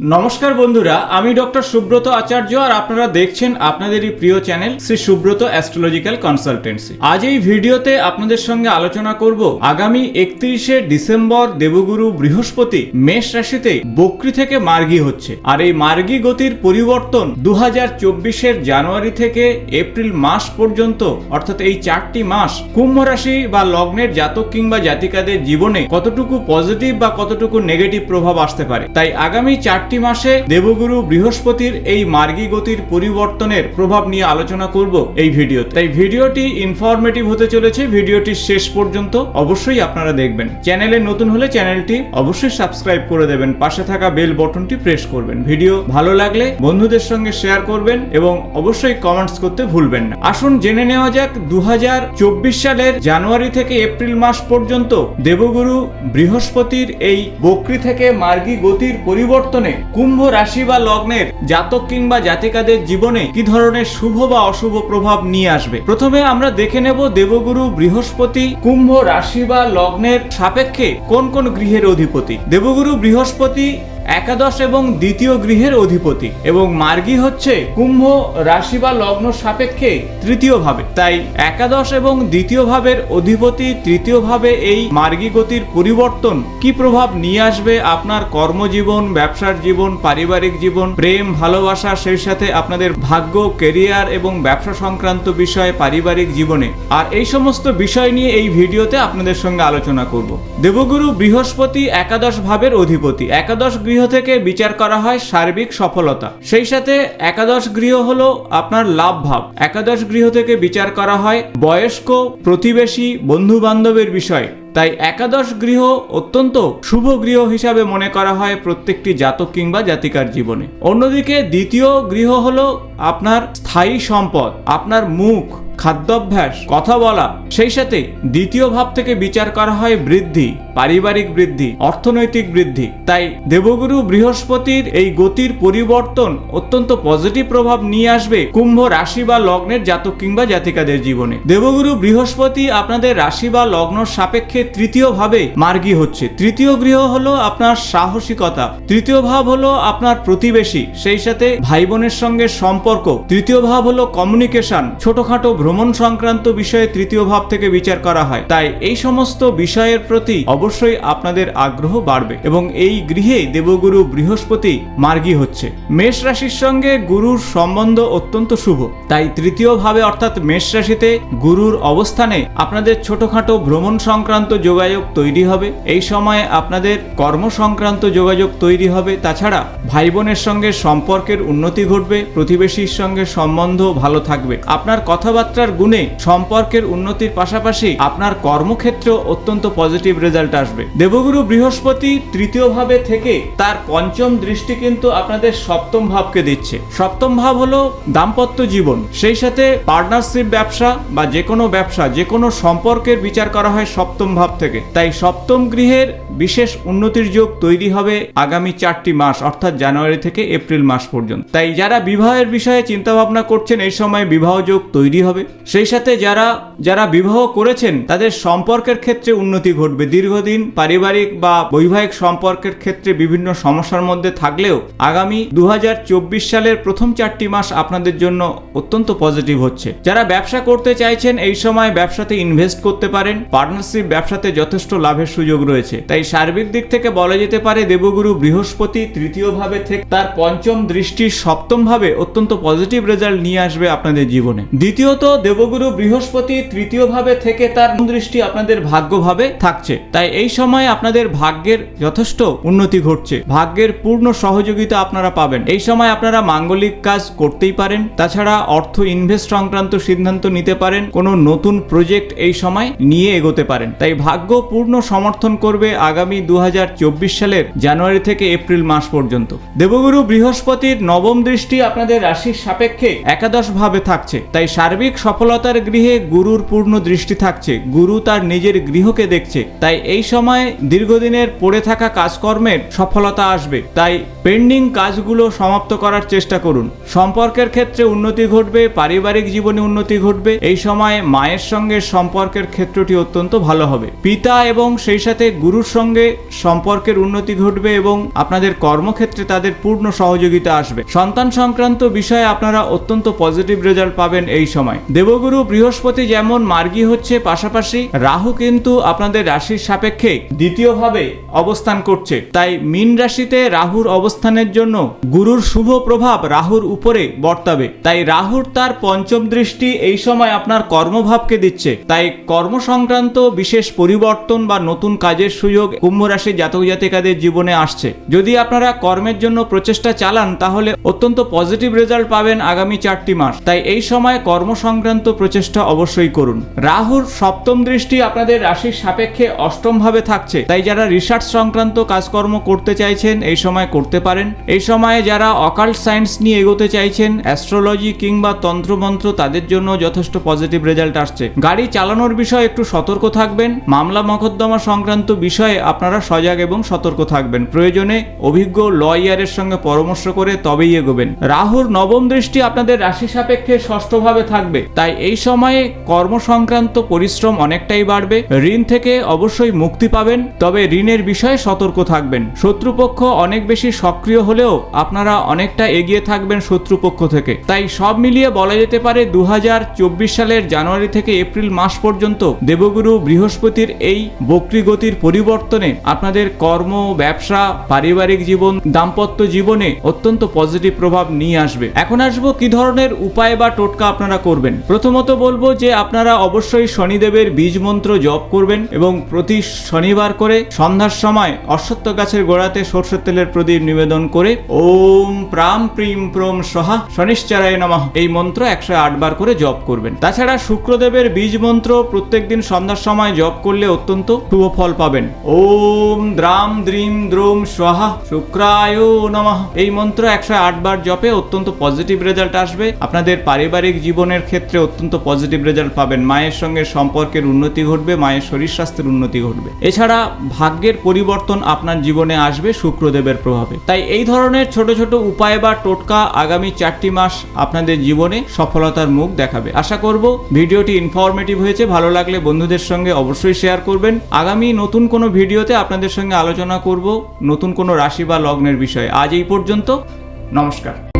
নমস্কার বন্ধুরা, আমি ডক্টর সুব্রত আচার্য আর আপনারা দেখছেন আপনাদেরই প্রিয় channel Shri Subrata astrological consultancy. আজ এই ভিডিওতে আপনাদের সঙ্গে আলোচনা করব আগামী একত্রিশে ডিসেম্বর দেবগুরু বৃহস্পতি মেষ রাশিতে বক্রি থেকে মার্গী হচ্ছে। আর এই মার্গী গতির পরিবর্তন দু হাজার জানুয়ারি থেকে এপ্রিল মাস পর্যন্ত, অর্থাৎ এই চারটি মাস কুম্ভ রাশি বা লগ্নের জাতক কিংবা জাতিকাদের জীবনে কতটুকু পজিটিভ বা কতটুকু নেগেটিভ প্রভাব আসতে পারে। তাই আগামী চারটি মাসে দেবগুরু বৃহস্পতির এই মার্গী গতির পরিবর্তনের প্রভাব নিয়ে আলোচনা করব এই ভিডিওতে। তাই ভিডিওটি ইনফরমেটিভ হতে চলেছে, ভিডিওটি শেষ পর্যন্ত অবশ্যই আপনারা দেখবেন। চ্যানেলে নতুন হলে চ্যানেলটি অবশ্যই সাবস্ক্রাইব করে দেবেন, পাশে থাকা বেল বটনটি প্রেস করবেন। ভিডিও ভালো লাগলে বন্ধুদের সঙ্গে শেয়ার করবেন এবং অবশ্যই কমেন্টস করতে ভুলবেন না। আসুন জেনে নেওয়া যাক দু হাজার চব্বিশ সালের জানুয়ারি থেকে এপ্রিল মাস পর্যন্ত দেবগুরু বৃহস্পতির এই বক্রি থেকে মার্গী গতির পরিবর্তনে কুম্ভ রাশি বা লগ্নের জাতক কিংবা জাতিকাদের জীবনে কি ধরনের শুভ বা অশুভ প্রভাব নিয়ে আসবে? প্রথমে আমরা দেখে নেব দেবগুরু, বৃহস্পতি, কুম্ভ রাশি বা লগ্নের সাপেক্ষে কোন কোন গৃহের অধিপতি। দেবগুরু, বৃহস্পতি একাদশ এবং দ্বিতীয় গৃহের অধিপতি এবং মার্গী হচ্ছে কুম্ভ রাশি বা লগ্ন সাপেক্ষে তৃতীয় ভাবে তাই একাদশ এবং দ্বিতীয় ভাবের অধিপতি তৃতীয় ভাবে এই মার্গী গতির পরিবর্তন কি প্রভাব নিয়ে আসবে আপনার কর্মজীবন, ব্যবসার জীবন, পারিবারিক জীবন, প্রেম, ভালোবাসা, সেই সাথে আপনাদের ভাগ্য, কেরিয়ার এবং ব্যবসা সংক্রান্ত বিষয়ে, পারিবারিক জীবনে। আর এই সমস্ত বিষয় নিয়ে এই ভিডিওতে আপনাদের সঙ্গে আলোচনা করব। দেবগুরু বৃহস্পতি একাদশ ভাবের অধিপতি। একাদশ গৃহ থেকে বিচার করা হয় সার্বিক সফলতা। সেই সাথে একাদশ গৃহ হলো আপনার লাভ ভাব। একাদশ গৃহ থেকে বিচার করা হয় বয়স্ক, প্রতিবেশী বন্ধু বান্ধবের বিষয়। তাই একাদশ গৃহ অত্যন্ত শুভ গৃহ হিসাবে মনে করা হয় প্রত্যেকটি জাতক কিংবা জাতিকার জীবনে। অন্যদিকে দ্বিতীয় গৃহ হলো আপনার স্থায়ী সম্পদ, আপনার মুখ। খাদ্যাভ্যাস, কথা বলা, সেই সাথে দ্বিতীয় ভাব থেকে বিচার করা হয় বৃদ্ধি, পারিবারিক বৃদ্ধি, অর্থনৈতিক বৃদ্ধি। তাই দেবগুরু বৃহস্পতির এই গতির পরিবর্তন অত্যন্ত পজিটিভ প্রভাব নিয়ে আসবে কুম্ভ রাশি বা লগ্নের জাতক কিংবা জাতিকাদের জীবনে। দেবগুরু বৃহস্পতি আপনাদের রাশি বা লগ্ন সাপেক্ষে তৃতীয় ভাবে মার্গী হচ্ছে। তৃতীয় গৃহ হলো আপনার সাহসিকতা, তৃতীয় ভাব হলো আপনার প্রতিবেশী, সেই সাথে ভাই বোনের সঙ্গে সম্পর্ক, তৃতীয় ভাব হলো কমিউনিকেশন ছোটখাটো ভ্রমণ সংক্রান্ত বিষয়ে তৃতীয় ভাব থেকে বিচার করা হয়। তাই এই সমস্ত বিষয়ের প্রতি অবশ্যই আপনাদের আগ্রহ বাড়বে এবং এই গৃহে দেবগুরু বৃহস্পতি মার্গী হচ্ছে। মেষ রাশির সঙ্গে গুরুর সম্বন্ধ অত্যন্ত শুভ। তাই তৃতীয় ভাবে অর্থাৎ মেষ রাশিতে গুরুর অবস্থানে আপনাদের ছোটখাটো ভ্রমণ সংক্রান্ত যোগাযোগ তৈরি হবে। এই সময়ে আপনাদের কর্ম সংক্রান্ত যোগাযোগ তৈরি হবে। তাছাড়া ভাই বোনের সঙ্গে সম্পর্কের উন্নতি ঘটবে। প্রতিবেশীর সঙ্গে সম্বন্ধ ভালো থাকবে। আপনার কথাবার্তার গুণে সম্পর্কের উন্নতির পাশাপাশি আপনার কর্মক্ষেত্রে অত্যন্ত পজিটিভ রেজাল্ট আসবে। দেবগুরু বৃহস্পতি তৃতীয় ভাবে থেকে তার পঞ্চম দৃষ্টি কিন্তু আপনাদের সপ্তম ভাবকে দিচ্ছে। সপ্তম ভাব হলো দাম্পত্য জীবন। সেই সাথে পার্টনারশিপ ব্যবসা বা যে কোনো ব্যবসা যে কোনো সম্পর্কের বিচার করা হয় সপ্তম ভাব থেকে। তাই সপ্তম গৃহের বিশেষ উন্নতির যোগ তৈরি হবে আগামী চারটি মাস, অর্থাৎ জানুয়ারি থেকে এপ্রিল মাস পর্যন্ত। তাই যারা বিবাহের বিষয়ে চিন্তা ভাবনা করছেন, এই সময় বিবাহ যোগ তৈরি হবে। সেই সাথে যারা যারা বিবাহ করেছেন, তাদের সম্পর্কের ক্ষেত্রে উন্নতি ঘটবে। দীর্ঘদিন পারিবারিক বা বৈবাহিক সম্পর্কের ক্ষেত্রে বিভিন্ন সমস্যার মধ্যে থাকলেও আগামী দু হাজার চব্বিশ সালের প্রথম চারটি মাস আপনাদের জন্য অত্যন্ত পজিটিভ হচ্ছে। যারা ব্যবসা করতে চাইছেন, এই সময় ব্যবসাতে ইনভেস্ট করতে পারেন। পার্টনারশিপ ব্যবসাতে যথেষ্ট লাভের সুযোগ রয়েছে। তাই সার্বিক দিক থেকে বলা যেতে পারে, দেবগুরু বৃহস্পতি তৃতীয় ভাবে থেকে তার পঞ্চম দৃষ্টির সপ্তম ভাবে অত্যন্ত পজিটিভ রেজাল্ট নিয়ে আসবে আপনাদের জীবনে। দ্বিতীয়ত দেবগুরু বৃহস্পতি তৃতীয় ভাবে থেকে তার দৃষ্টি আপনাদের ভাগ্যভাবে থাকছে। তাই এই সময় আপনাদের ভাগ্যের যথেষ্ট উন্নতি ঘটছে। ভাগ্যের পূর্ণ সহযোগিতা আপনারা পাবেন। এই সময় আপনারা মাঙ্গলিক কাজ করতেই পারেন। তাছাড়া অর্থ ইনভেস্ট সংক্রান্ত সিদ্ধান্ত নিতে পারেন। কোনো নতুন প্রজেক্ট এই সময় নিয়ে এগোতে পারেন। তাই ভাগ্য পূর্ণ সমর্থন করবে আগামী দু হাজার চব্বিশ সালের জানুয়ারি থেকে এপ্রিল মাস পর্যন্ত। দেবগুরু বৃহস্পতির নবম দৃষ্টি আপনাদের রাশির সাপেক্ষে একাদশ ভাবে থাকছে। তাই সার্বিক সফলতার গৃহে গুরুর পূর্ণ দৃষ্টি থাকছে। গুরু তার নিজের গৃহকে দেখছে। তাই এই সময় দীর্ঘদিনের পড়ে থাকা কাজকর্মের সফলতা আসবে। তাই পেন্ডিং কাজগুলো সমাপ্ত করার চেষ্টা করুন। সম্পর্কের ক্ষেত্রে উন্নতি ঘটবে, পারিবারিক জীবনে উন্নতি ঘটবে। এই সময় মায়ের সঙ্গে সম্পর্কের ক্ষেত্রটি অত্যন্ত ভালো হবে। পিতা এবং সেই সাথে গুরুর সঙ্গে সম্পর্কের উন্নতি ঘটবে এবং আপনাদের কর্মক্ষেত্রে তাদের পূর্ণ সহযোগিতা আসবে। সন্তান সংক্রান্ত বিষয়ে আপনারা অত্যন্ত পজিটিভ রেজাল্ট পাবেন এই সময়। দেবগুরু বৃহস্পতি যেমন মার্গী হচ্ছে পাশাপাশি রাহু কিন্তু আপনাদের রাশির সাপেক্ষে দ্বিতীয়ভাবে অবস্থান করছে। তাই মীন রাশিতে রাহুর অবস্থানের জন্য গুরুর শুভ প্রভাব রাহুর উপরে বর্তাবে। তাই রাহুর তার পঞ্চম দৃষ্টি এই সময় আপনার কর্মভাবকে দিচ্ছে। তাই কর্ম সংক্রান্ত বিশেষ পরিবর্তন বা নতুন কাজের সুযোগ কুম্ভ রাশির জাতক জাতিকাদের জীবনে আসছে। যদি আপনারা কর্মের জন্য প্রচেষ্টা চালান, তাহলে অত্যন্ত পজিটিভ রেজাল্ট পাবেন আগামী চারটি মাস। তাই এই সময় কর্ম সংক্রান্ত প্রচেষ্টা অবশ্যই করুন। রাহুর সপ্তম দৃষ্টি আপনাদের রাশির সাপেক্ষে অষ্টম ভাবে থাকছে। তাই যারা রিসার্চ সংক্রান্ত কাজকর্ম করতে চাইছেন, এই সময় করতে পারেন। এই সময়ে যারা অকাল্ট সায়েন্স নিয়ে এগোতে চাইছেন, অ্যাস্ট্রোলজি কিংবা তন্ত্রমন্ত্র, তাদের জন্য যথেষ্ট পজিটিভ রেজাল্ট আসছে। গাড়ি চালানোর বিষয়ে একটু সতর্ক থাকবেন। মামলা মকদ্দমা সংক্রান্ত বিষয়ে আপনারা সজাগ এবং সতর্ক থাকবেন। প্রয়োজনে অভিজ্ঞ লয়ারের সঙ্গে পরামর্শ করে তবেই এগোবেন। রাহুর নবম দৃষ্টি আপনাদের রাশি সাপেক্ষে ষষ্ঠভাবে থাকবে। তাই এই সময়ে কর্ম সংক্রান্ত পরিশ্রম অনেকটাই বাড়বে। ঋণ থেকে অবশ্যই মুক্তি পাবেন, তবে ঋণের বিষয়ে সতর্ক থাকবেন। শত্রুপক্ষ অনেক বেশি সক্রিয় হলেও আপনারা অনেকটা এগিয়ে থাকবেন শত্রুপক্ষ থেকে। তাই সব মিলিয়ে বলা যেতে পারে দু হাজার চব্বিশ সালের জানুয়ারি থেকে এপ্রিল মাস পর্যন্ত দেবগুরু বৃহস্পতির এই বক্রী গতির পরিবর্তনে আপনাদের কর্ম, ব্যবসা, পারিবারিক জীবন, দাম্পত্য জীবনে অত্যন্ত পজিটিভ প্রভাব নিয়ে আসবে। এখন আসব কি ধরনের উপায় বা টোটকা আপনারা করবেন? প্রথমত বলব যে আপনারা অবশ্যই শনিদেবের বীজ মন্ত্র জপ করবেন এবং প্রতি শনিবার করে সন্ধ্যার সময় অশ্বত্থ গাছের গোড়াতে সরষের তেলের প্রদীপ নিবেদন করে ওম প্রাম প্রিম প্রম সহা শনিশ্চারায় নমঃ এই মন্ত্র একশো বার করে জপ করবেন। তাছাড়া শুক্রদেবের বীজ মন্ত্র প্রত্যেকদিন সন্ধ্যার সময় জপ করলে অত্যন্ত শুভ ফল পাবেন। ওম দ্রাম দ্রিম দ্রোম স্বাহা শুক্রায় নমঃ। এই মন্ত্র একশো আট বার জপে অত্যন্ত পজিটিভ রেজাল্ট আসবে। আপনাদের পারিবারিক জীবনের ক্ষেত্রে অত্যন্ত পজিটিভ রেজাল্ট পাবেন। মায়ের সঙ্গে সম্পর্কের উন্নতি ঘটবে, মায়ের শরীর স্বাস্থ্যের উন্নতি ঘটবে। এছাড়া ভাগ্যের পরিবর্তন আপনার জীবনে আসবে শুক্রদেবের প্রভাবে। তাই এই ধরনের ছোট ছোট উপায় বা টোটকা আগামী চারটি মাস আপনাদের জীবনে সফলতার মুখ দেখাবে। আশা করব ভিডিওটি ইনফরমেটিভ হয়েছে। ভালো লাগলে বন্ধুদের সঙ্গে অবশ্যই শেয়ার করবেন। আগামী নতুন কোনো ভিডিওতে আপনাদের সঙ্গে আলোচনা করব নতুন কোনো রাশি বা লগ্নের বিষয়ে। আজ এই পর্যন্ত। নমস্কার।